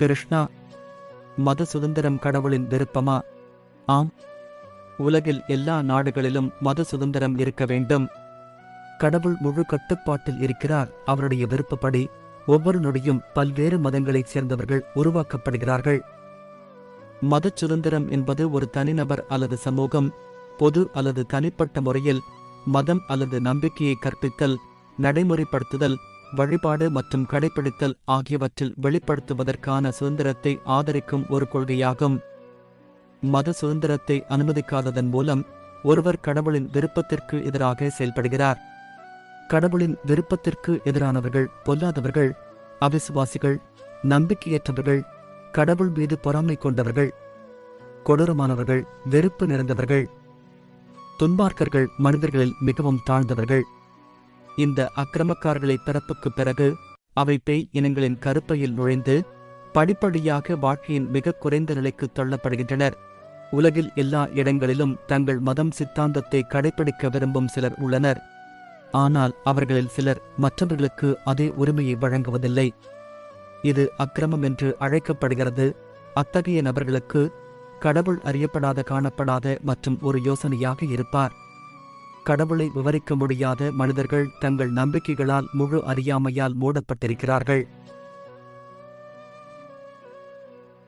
கிருஷ்ணா மத சுதந்திரம் கடவுளின் விருப்பமா? ஆம். உலகில் எல்லா நாடுகளிலும் மத சுதந்திரம் இருக்க வேண்டும். கடவுள் முழு கட்டுப்பாட்டில் இருக்கிறார். அவருடைய விருப்பப்படி ஒவ்வொரு நொடியும் பல்வேறு மதங்களைச் சேர்ந்தவர்கள் உருவாக்கப்படுகிறார்கள். மத சுதந்திரம் என்பது ஒரு தனிநபர் அல்லது சமூகம் பொது அல்லது தனிப்பட்ட முறையில் மதம் அல்லது நம்பிக்கையை கற்பித்தல் நடைமுறைப்படுத்துதல் வழிபாடு மற்றும் கடைபிடித்தல் ஆகியவற்றில் வெளிப்படுத்துவதற்கான சுதந்திரத்தை ஆதரிக்கும் ஒரு கொள்கையாகும். மத சுதந்திரத்தை அனுமதிக்காததன் மூலம் ஒருவர் கடவுளின் விருப்பத்திற்கு எதிராக செயல்படுகிறார். கடவுளின் விருப்பத்திற்கு எதிரானவர்கள் பொல்லாதவர்கள் அவிசுவாசிகள் நம்பிக்கையற்றவர்கள் கடவுள் மீது பொறாமை கொண்டவர்கள் கொடூரமானவர்கள் வெறுப்பு நிறைந்தவர்கள் துன்பார்க்கர்கள் மனிதர்களில் மிகவும் தாழ்ந்தவர்கள். இந்த அக்கிரமக்காரர்களை பிறப்புக்குப் பிறகு அவை பேய் இனங்களின் கருப்பையில் நுழைந்து படிப்படியாக வாழ்க்கையின் மிக குறைந்த நிலைக்கு தள்ளப்படுகின்றனர். உலகில் எல்லா இடங்களிலும் தங்கள் மதம் சித்தாந்தத்தை கடைபிடிக்க விரும்பும் சிலர் உள்ளனர். ஆனால் அவர்களில் சிலர் மற்றவர்களுக்கு அதே உரிமையை வழங்குவதில்லை. இது அக்கிரமம் என்று அழைக்கப்படுகிறது. அத்தகைய நபர்களுக்கு கடவுள் அறியப்படாத காணப்படாத மற்றும் ஒரு யோசனையாக இருப்பார். கடவுளை விவரிக்க முடியாத மனிதர்கள் தங்கள் நம்பிக்கைகளால் முழு அறியாமையால் மூடப்பட்டிருக்கிறார்கள்.